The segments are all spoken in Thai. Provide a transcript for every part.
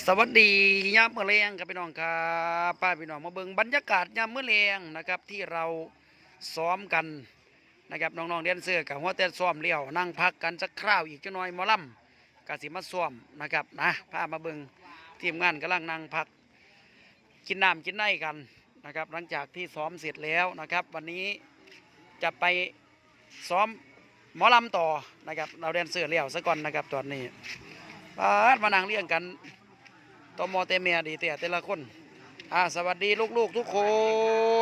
สวัสดียามมื้อแรงครับพี่น้องครับป้าพี่น้องมาเบิ่งบรรยากาศยามมื้อแรงนะครับที่เราซ้อมกันนะครับน้องๆแดนเซอร์กับหัวแต่ซ้อมเลี้ยวนั่งพักกันสักคราวอีกจักหน่อยมอลำกสิมาซ้อมนะครับนะพามาเบิ่งทีมงานกำลังนั่งพัก กินน้ำกินไนกันนะครับ หลังจากที่ซ้อมเสร็จแล้วนะครับ วันนี้จะไปซ้อมหมอลำต่อนะครับเราแดนเซอร์เลี้ยวซะก่อนนะครับตอนนี้ปาดมานั่งเลี้ยงกัน ตอมอเตเมียดีแต่แต่ละคนอ่าสวัสดีลูกๆทุกค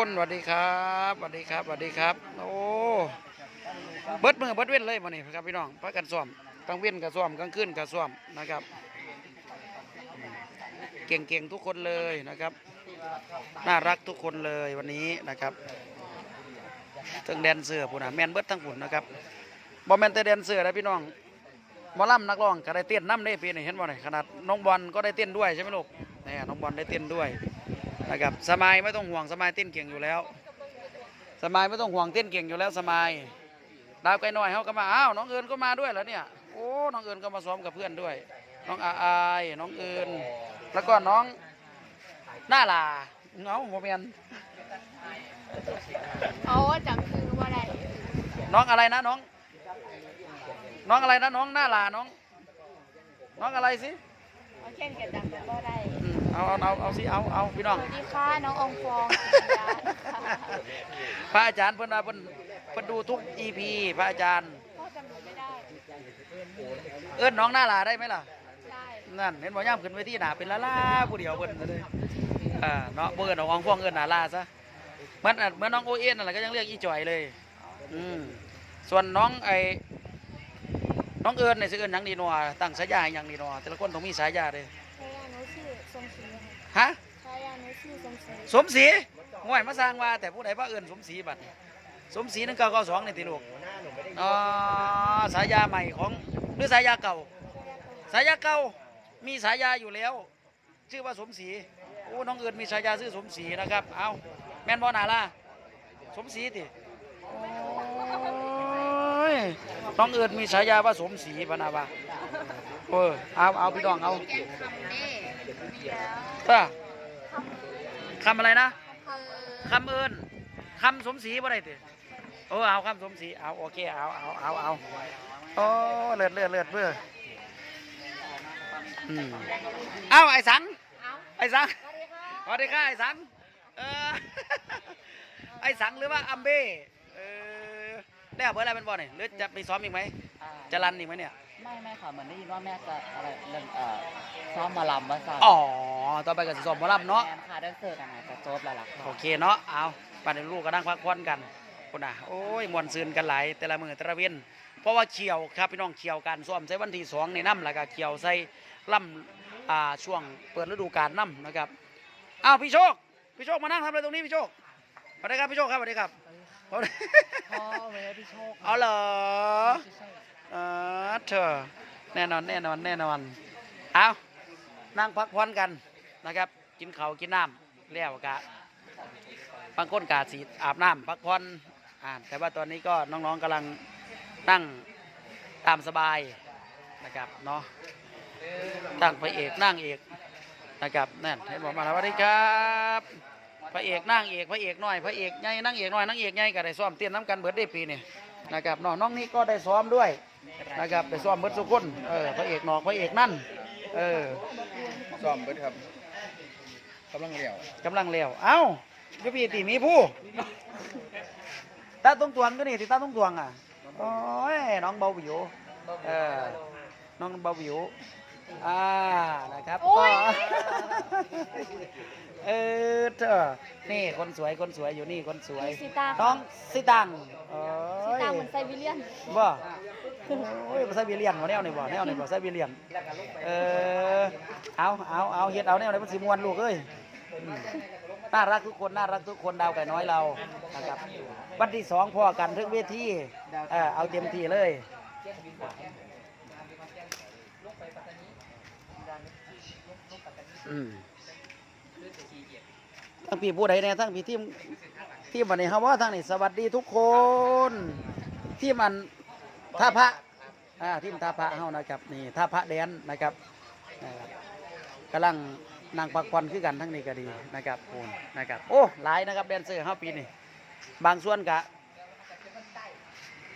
นสวัสดีครับสวัสดีครับสวัสดีครับ โอ้เบิดมือเบิดเว้นเลยมานี่ครับพี่น้องพักกันซ้อมกลางเว้นกับซ้อมกลางคืนกับซ้อมนะครับ เก่งๆทุกคนเลยนะครับ น่ารักทุกคนเลยวันนี้นะครับทั้งแดนเสือผู้นะแมนเบิดทั้งผุนนะครับบอแมนแต่แดนเสือนะพี่น้อง หมอลำนักร้องก็ได้เต้นน้ำได้ปีนี้เห็นบ่เนี่ยขนาดน้องบอลก็ได้เต้นด้วยใช่ไหมลูกนี่น้องบอลได้เต้นด้วยนะครับสมัยไม่ต้องห่วงสมัยเต้นเก่งอยู่แล้ว สมัยไม่ต้องห่วงเต้นเก่งอยู่แล้วสมัยดาวไกลน้อยเขาก็มาอ้าวน้องเอิญก็มาด้วยเหรอเนี่ยโอ้น้องเอิญก็มาซ้อมกับเพื่อนด้วย น้องอาอายน้องเอิญแล้วก็น้องหน้าลาเงาโมเมนเอาจำคือว่าอะไรน้องอะไรนะน้อง น้องอะไรนะน้องหน้าลาน้อง น้องอะไรสิเอาเช่นกับจำว่าได้อืมเอาเอาเอาเอาสิเอาเอาพี่น้องสวัสดีค่ะน้ององฟองพระอาจารย์เพิ่นว่าเพิ่นเพิ่นดูทุก EP พระอาจารย์ พ่อจำหนูไม่ได้เอิ้นน้องหน้าลาได้ไหมล่ะ ได้นั่นเห็นบ่ย่ำขึ้นเวทีหนาเป็นละล่าผู้เดียวเพิ่นเลยอ่าเนาะบ่เอิ้นน้องฟองเอิ้นหน้าลาซะเหมือนเหมือนน้องโอเอ็นนั่นแหละก็ยังเรียกอีจ่อยเลย อืมส่วนน้องไอ้ น้องเอิญเนี่ยสิเอิญหยังดีนัวตั้งฉายาให้หยังดีนัวแต่ละคนต้องมีฉายาเลยชายานุชื่อทรงศรีฮะชายานุชื่อทรงศรีสมศรีห่วยมาสร้างว่า แต่ผู้ใดว่าเอิญสมศรีบัดนี้สมศรีหนึ่งเก้าเก้าสองนี่ติลูกอ๋อสายาใหม่ของหรือสายาเก่า สายาเก่ามีสายาอยู่แล้ว ชื่อว่าสมศรีโอ้น้องเอิญมีฉายาชื่อสมศรีนะครับ เอาแม่นบอนาล่ะสมศรีติโอ้ย น้องเอิญมีฉายาว่าสมศรีพะนาวาเออเอาเอาพี่น้องเอาคำเน่แล้วเออคำอะไรนะคคำเอิญคำสมศรีบ่ได้ติโอ้เอาคำสมศรีเอาโอเคเอาเอาเอาเอาโอ้เลือดเลือดเลือดเบื่ออืมเอาไอ้สังำเอาไอ้สังสวัสดีค่ะสวัสดีค่ะไอ้สังเออไอ้สังหรือว่าอัมเบ้ เออได้เอาเบอร์อะไรเป็นบอลเนี่ยหรือจะไปซ้อมอีกไหมอ่าจะรันอีกไหมเนี่ย ไม่ไม่ค่ะเหมือนได้ยินว่าแม่จะอะไรเรื่องเอ่อซ้อมหมาลำว่าซ้อมอ๋อต่อไปก็จะซ้อมหมอลำเนาะ แมนค่ะได้เสิร์กันนะจะจบแล้วล่ะค่ะ โอเคเนาะ เอาป่านนี้ลูกก็นั่งพักผ่อนกันคนน่ะ โอ้ยมวนซืนกันหลายแต่ละมือแต่ละเว้นเพราะว่าเขียวครับพี่น้องเขียวกันซ้อมใส่วันที่สองในน้ำแล้วก็เขียวใส่ล่ำอ่าช่วงเปิดฤดูกาลน้ำนะครับ อ้าวพี่โชค พี่โชคมานั่งทำอะไรตรงนี้พี่โชคสวัสดีครับพี่โชคครับสวัสดีครับสวัสดี พ่อเวลาพี่โชคเอาเหรอพี่โชคเออเธอแน่นอนแน่นอนแน่นอนเอานั่งพักผ่อนกันนะครับ กินข้าวกินน้ำแล้วกะบางคนกาสีอาบน้ำพักผ่อนอ่าแต่ว่าตอนนี้ก็น้องๆกำลังนั่งตามสบายนะครับเนาะตั้งพระเอกนั่งเอกนะครับนั่นเห็นบอกมาแล้วสวัสดีครับ พระเอกนั่งเอกพระเอกน้อยพระเอกใหญ่นั่งเอกน้อยนั่งเอกใหญ่ก็ได้ซ้อมเต้นน้ำกันเบิดได้ปีนี่นะครับน้องน้องนี่ก็ได้ซ้อมด้วยนะครับไปซ้อมเบิดสุกคนเออพระเอกหนอกพระเอกนั่นเออซ่อมเบิดครับกำลังเลี้ยวกำลังเลี้ยวเอ้าก็พี่ตีมีผู้ตาตุ้งตวงก็นี่ที่ตาตุ้งตวงอะโอ้ยน้องเบาหวิวเออน้องเบาหวิว อ่านะครับก็เออเธอนี่คนสวยคนสวยอยู่นี่คนสวยสีตาน้องสิตังโอ้สียตาเหมือนไซบีเรียน บ่โอ้ยบ่ใส่เบียเลียนบ่แนวนี่บ่แนวนี่บ่ใส่เบียเลียนเออเอาเอาเอาเฮ็ดเอาแนวไหนมันสิม่วนลูกเอ้ยอืมน่ารักทุกคนน่ารักทุกคนดาวไก่น้อยเรานะครับวันที่สองพ่อกันทึกเวทีเออเอาเต็มที่เลยอืม ทั้งพี่ผู้ใดเนี่ยทั้งพี่ทีมทีมวันนี้ครับว่าทั้งนี้สวัสดีทุกคน ที่มันท่าพระอ่าทีมท่าพระเฮานะครับนี่ท่าพระแดนนะครับกำลังนั่งพักผ่อนคือกันทั้งนี้ก็ดีนะครับโอนนะครับโอ้หลายนะครับแดนเซอร์เฮาปีนี้บางส่วนกะ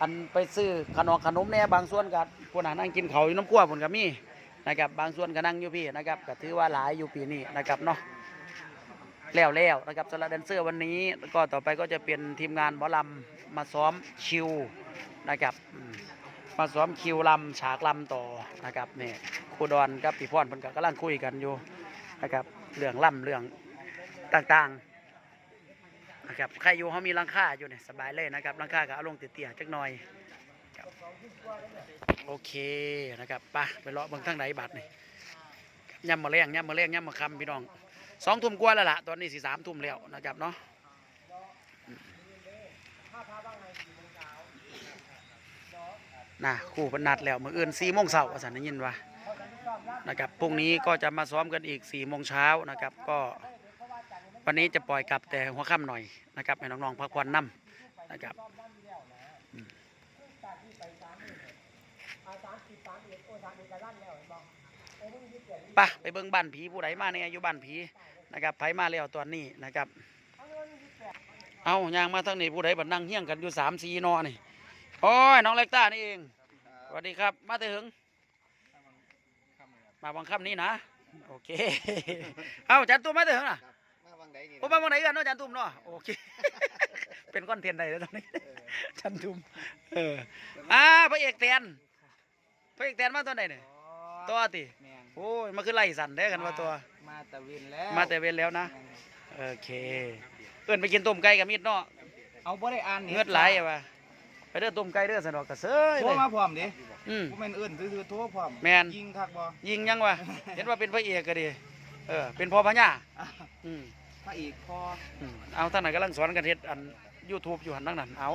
อันไปซื้อขนมขนมเนี่ยบางส่วนก็พวกนั้นนั่งกินเขาวอยู่น้ำขั้วผลก็มี นะครับบางส่วนก็นั่งอยู่พี่นะครับก็ถือว่าหลายอยู่ปีนี้นะครับเนาะแล้วแล้วนะครับสำหรับแดนเซอร์วันนี้ก็ต่อไปก็จะเป็นทีมงานหมอลำมาซ้อมคิวนะครับมาซ้อมคิวลำฉากลำต่อนะครับนี่ครูดอนกับพี่พรเพิ่นก็กำลังคุยกันอยู่นะครับเรื่องลำเรื่องต่างๆนะครับใครอยู่เขามีลังค่าอยู่เนี่ยสบายเลยนะครับลังค่าก็เอาลงเตี้ยๆจักหน่อย โอเคนะครับไปไปเลาะเบิ่งทางไหนบัดนี่ย่ำมาแรงย่ำมาแรงย่ำมาคำพี่น้องสองทุ่มกว่าแล้วล่ะตอนนี้สี่สามทุ่มแล้วนะครับเนาะน่ะคู่พนนัดแล้วมืออื่นสี่โมงเช้าอาสันได้ยินว่านะครับพรุ่งนี้ก็จะมาซ้อมกันอีกสี่โมงเช้านะครับ ก็วันนี้จะปล่อยกลับแต่หัวค่ำหน่อยนะครับให้น้องๆพักผ่อนน้ำนะครับอืม ไปไปเบิ่งบ้านผีผู้ใดมาเนี่ยอยู่บ้านผีนะครับไผมาแล้วตอนนี้นะครับ เอายางมาทางนี้ผู้ใดบัดนั่งเฮี้ยงกันอยู่สามสี่นอนี่โอ้ยน้องเล็กต้านี่เองสวัสดีครับ มาแต่ถึงมาบังคับนี้นะโอเคเอาจัดตัวมาแต่ถึงอะมาวังใดนี่ผมมาเมื่อไหร่กันเนาะจันทุ่มเนาะโอเคเป็นคอนเทนต์ใดแล้วตอนนี้จันทุ่มเอออ่าพระเอกแตน พระเอกแตนมาตอนไหนเนี่ยตัวติแมนโอ้ยมาคือไล่สันได้อกันว่าตัว มาแต่วินแล้วมาแต่เว้นแล้วนะ โอเค เอิ้นไปกินต้มไก่กับมิดเนาะเอาบ่ได้อ่านเงือดไหลอะวะไปเด้อต้มไก่เด้อสนอกกระเซยโทรเลยมาพร้อมดิอืมบ่แม่นเอิ้นซื่อๆโทรพร้อมแม่น ยิงคักบ่ยิงยังวะเห็นว่าเป็นพระเอกก็ดีเออเป็นพ่อพญาอืม พระเอกพออืมเอาท่านไหนกำลังสอนกันเฮ็ดอันยูทูบอยู่หันทั้งนั้นเอา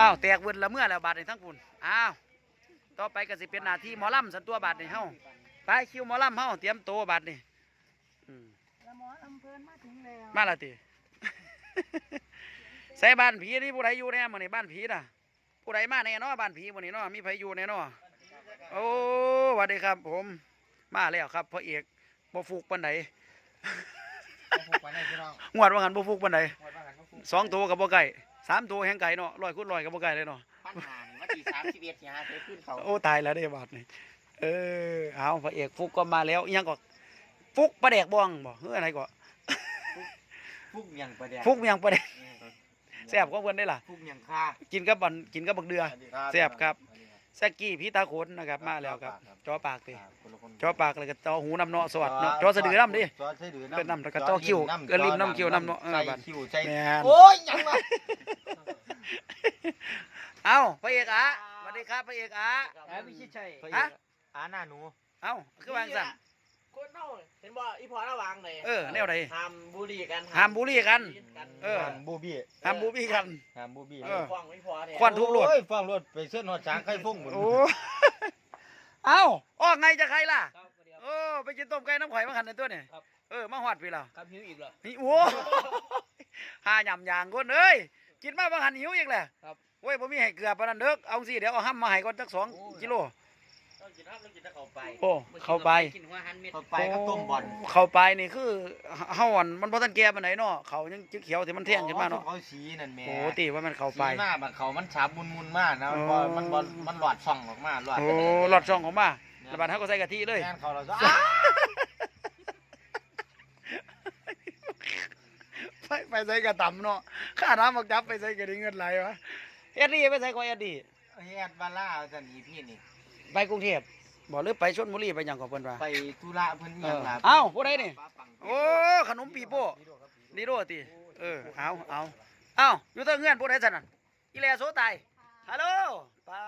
อ้าว แตกเวินละเมื่อแล้วบาทในทั้งปุ่นอ้าว ต่อไปก็สิเป็นหน้าที่หมอลำสันตัวบาทในเฮาไปคิวหมอลำเฮาเตรียมตัวบาทนี่อืมหมอลำเพลินมาถึงแล้วมาละติ ใส่บ้านผีนี่ผู้ใดอยู่แน่มื้อนี้บ้านผีน่ะ ผู้ใดมาแน่เนาะบ้านผีมื้อนี้เนาะมีไผอยู่แน่เนาะโอ้สวัสดีครับ ผมมาแล้วครับพระเอกบ่ฟุกปานใดพกไปให้พี่น้องงวดว่างันบ่ฟุกปานใดหมดว่ากันก็ฟุกสองตัวกับบ่ไก่สามตัวแห่งไก่เนาะร้อยคูณร้อยกับบ่ไก่เลยเนาะ ปัญหานี่ว่าที่31เนี่ยฮะเคยขึ้นเขาโอ้ตายแล้วเด้บาดนี่เออเอาพระเอกฟุกก็มาแล้วอิหยังก็ฟุกประแดกบ้องบ่เฮ้ออะไรก็ฟุกหยังประเดี๋ยวฟุกอิหยังประแดกแซ่บของเพิ่นได้ล่ะฟุกหยังค่ากินกับบันกินกับบักเดือแซ่บครับแซกกี้พี่ตาโขนนะครับมาแล้วครับจอปากติจอปากแล้วก็จอหูน้ำเนาะสวัสดเนาะจอสะดือน้ำดิจอสะดือเกินน้ำแล้วก็จ่อคิ้วเกินริมน้ำคิ้วน้ำเนาะเออใส่บัดคิ้วใส่แม่นโอ้ยหยังวะ เอ้าพระเอกอะสวัสดีครับพระเอกอะแอบพิชิตชัยฮะอาหน้าหนู เอ้าคือวางสั่นคนเน่าเห็นบ่อีพอระวังเลยเออแนวใดห้ามบุหรี่กันห้ามบุหรี่กัน เออห้ามบูบี้ห้ามบูบี้กันห้ามบูบี้เออฟังไม่พอเนี่ยควันทุบรถโอ้ยฟังรถไปเส้นหอดช้างไข่ฟุ้งหมดโอ้เอ้าออกไงจะใครล่ะโอ้ไปกินต้มไก่น้ำข่อยมาขันในตัวเนี่ยเออมาหอดพี่เราครับหิวอีกเหรอนี่โอ้หาหยำยางคนเอ้ยกินมาบางหันหิวอีกแหละครับ โอ้ยผมมีให้เกลือปานนันเด้อเอาสิเดี๋ยวเอาห้ำมาให้ก่อนจักสองกิโลต้องกินน้ำต้องกินตะเข้าไปโอ้เข้าไปกินหัวหันเม็ดเข้าไปก็ต้มบอลเข้าไปนี่คือเฮาอ่อนมันบ่ทันแก่ปานไหนเนาะเขายังเขียวๆที่มันแท่งขึ้นมาเนาะเขาสีนั่นแหม่โอ้ตีว่ามันเข้าไปสีหน้ามันเขามันฉาบมุนมุนๆมากนะมันบ่อ๋อมันบ่มันหลอดช่องออกมาหลอดโอ้หลอดช่องของมาแล้วบัดเฮาก็ใส่กะทิเลยแม่นเขาเราซะไปไปใส่กระตำเนาะค่าน้ำบักจับไปใส่กระดิ่งเงินไหลวะ เอ็ดดี้ไปใส่ก็เอ็ดดี้เฮ็ดวาล่าจันอีพี่นี่ ไปกรุงเทพบ่หรือไปชลบุรีไปหยังกับเพิ่นว่า ไปธุระเพิ่นเอียงล่ะเอ้าผู้ใดนี่ โอ้ขนมปีโป้นี่โดติเออเอาเอาเอาอยู่เตงเงื่อนผู้ใดสั่นน่ะอีแลโซตายฮัลโหลปา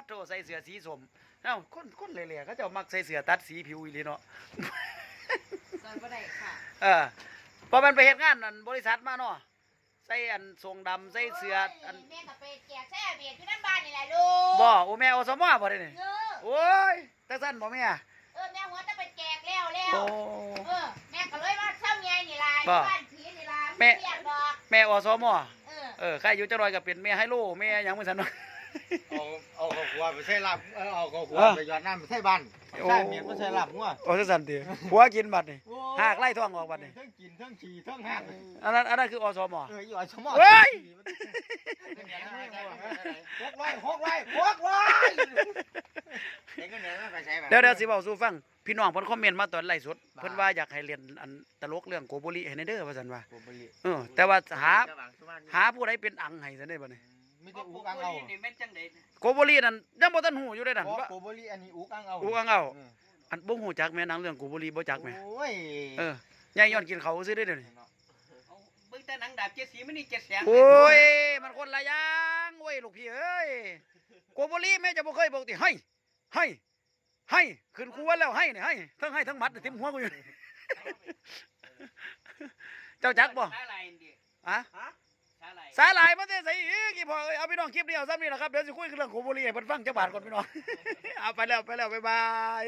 ดโตใส่เสื้อสีส้มเอ้าคนคนเหล่ๆเขาเจ้ามักใส่เสื้อตัดสีผิวอีหลีเนาะซอยบ่ได้ค่ะ เออพอมันไปเฮ็ดงานนั่นบริษัทมาเนาะ ใส่อันทรงดำใส่เสื้ออันแม่ก็ไปแจกแซ่เบียดอยู่น้ำบ้านนี่แหละลูกบ่โอ้แม่อสมบ่ได้นี่เออโอ้ยจังซั่นบ่แม่เออแม่หัวจะไปแจกแล้วแล้วโอ้เออแม่ก็เลยว่าเศร้าใหญ่นี่ล่ะบ่บ้านผีนี่ล่ะแม่เรียกดอกแม่อสมเออเออใครอยู่จังหน่อยก็เป็นแม่ไฮโลแม่หยังมื้อซั่นเนาะ เอาเอาข้าวคั่วไปใส่ลาบเออเอาข้าวคั่วเออไปหยอดน้ำไปใส่บ้านเอโอ้ใช่เมียนบ่ใช่หลับงัวโอ้สั่นติผัวกินบัดนี่หากไล่ท้องออกบัดนี่เทั้งกินเทั้งขี่เทั้งหักอันนั้นอันนั้นคืออสมเอออยู่อะชะมอเฮ้ยหกร้อยหกร้อยหกร้อยเด็กก็เนี่ยไม่ไปใช้แบบเดี๋ยวเดี๋ยวสิเว้าสู่ฟังพี่น้องเพิ่นคอมเมนต์มาตอนไลฟ์สดเพิ่นว่าอยากให้เรียนอันตลกเรื่องโกโบริให้ในเด้อว่าซั่นว่าโกบุรีเออแต่ว่าหาหาผู้ใดเป็นอังให้ซั่นได้บ่นี่ มีแต่อูกังเอานี่แม่นจังได๋โกโบรินั่นยังบ่ทันหูอยู่เลยนั่นบ่ว่าโกบุรีอันนี้อูกังเอาอูกังเอาเอออันบ่ฮู้จักแม่นางเรื่องโกโบริบ่จักแม่โอ้ยเออใหญ่ย้อนกินเขาวซื่อได้อเดี๋ยวนี้เบิ่งแต่หนังดาบเจ็ดสีมันนี่เจ็ดแสงโอ้ยมันคนละอย่างโอ้ยลูกพี่เอ้ยโกโบลีแม่จะบ่เคยบอกติให้ให้ให้ขึ้นกูว่าแล้วให้นี่ให้ทั้งให้ทั้งหมัดนี่เต็มหัวกูอยู่เจ้าจักบ่อะ สาหลายมาแต่ใส่อีกอีพ่อเอ้ยเอาพี่น้องคลิปเดียวซ้ำนี่แหละครับเดี๋ยวจะคุยเรื่องโคบุรีให้เพิ่นฟังจักบาทก่อนพี่น้อง เอาไปแล้วไปแล้วบ๊ายบาย